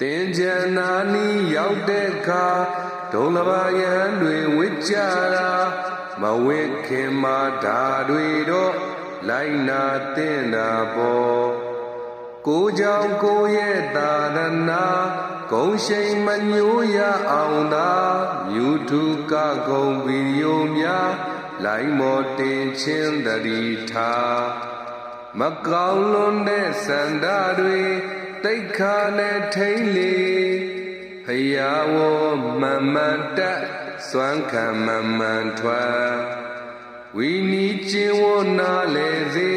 တင်ကြံနာနီရောက်တဲ့အခါဒုံလဘယံတွေဝစ်ကြတာမဝစ်ခင်မာဓာတွေတော့လိုက်နာတင်တာပေါ်ကိုကြောင့်ကိုရဲ့သာသနာဂုံရှိန်မညိုးရအောင်သာမြူထုကဂုံဗီဒီယိုများလိုက်မော်တင်ချင်းတတိထားမကောင်းလွန်တဲ့စန္ဒတွေ တိတ်ခါနဲ့ထိမ့်လေဖယားဝမန်မန်တက်စွမ်းခံမန်မန်ထွက်ဝီနီချင်းဝနာလေစေ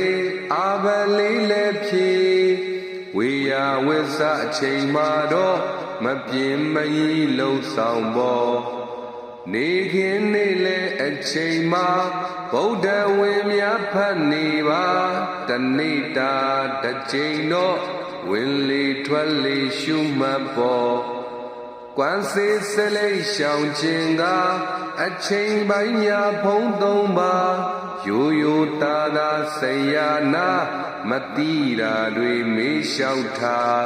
အာဘလေးလည်းဖြေဝေယဝိသအချိန်မှာတော့မပြင်းမကြီးလှုပ်ဆောင်ပေါ် နေခင်နေလေအချိန်မှာဗုဒ္ဓဝင်များဖတ်နေပါတနေ့တာတစ်ချိန်တော့ဝင်လေထွက်လေရှုမှတ်ပေါ်ကွမ်းစေစလိရှောင်ခြင်းကအချိန်ပိုင်းများဖုံးသုံးပါရိုးရိုးသားသားဆရာနာမတိတာတွေမေးလျှောက်ထား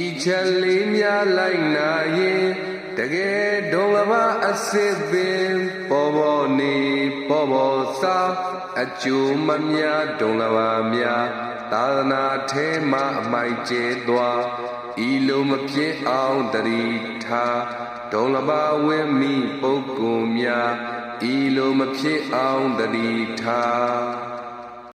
ဤချက်လေးများလိုက်နာရင် တကယ်ဒုံလဘအစစ်ပင်ပေါ်ပေါ်နေပေါ်ပေါ်စားအကျိုးမများဒုံလဘများသာသနာထဲမှအမိုက်ကျဲသွားဤလိုမဖြစ်အောင်တတိထားဒုံလဘဝင်းမိပုဂ္ဂိုလ်များဤလိုမဖြစ်အောင်တတိထား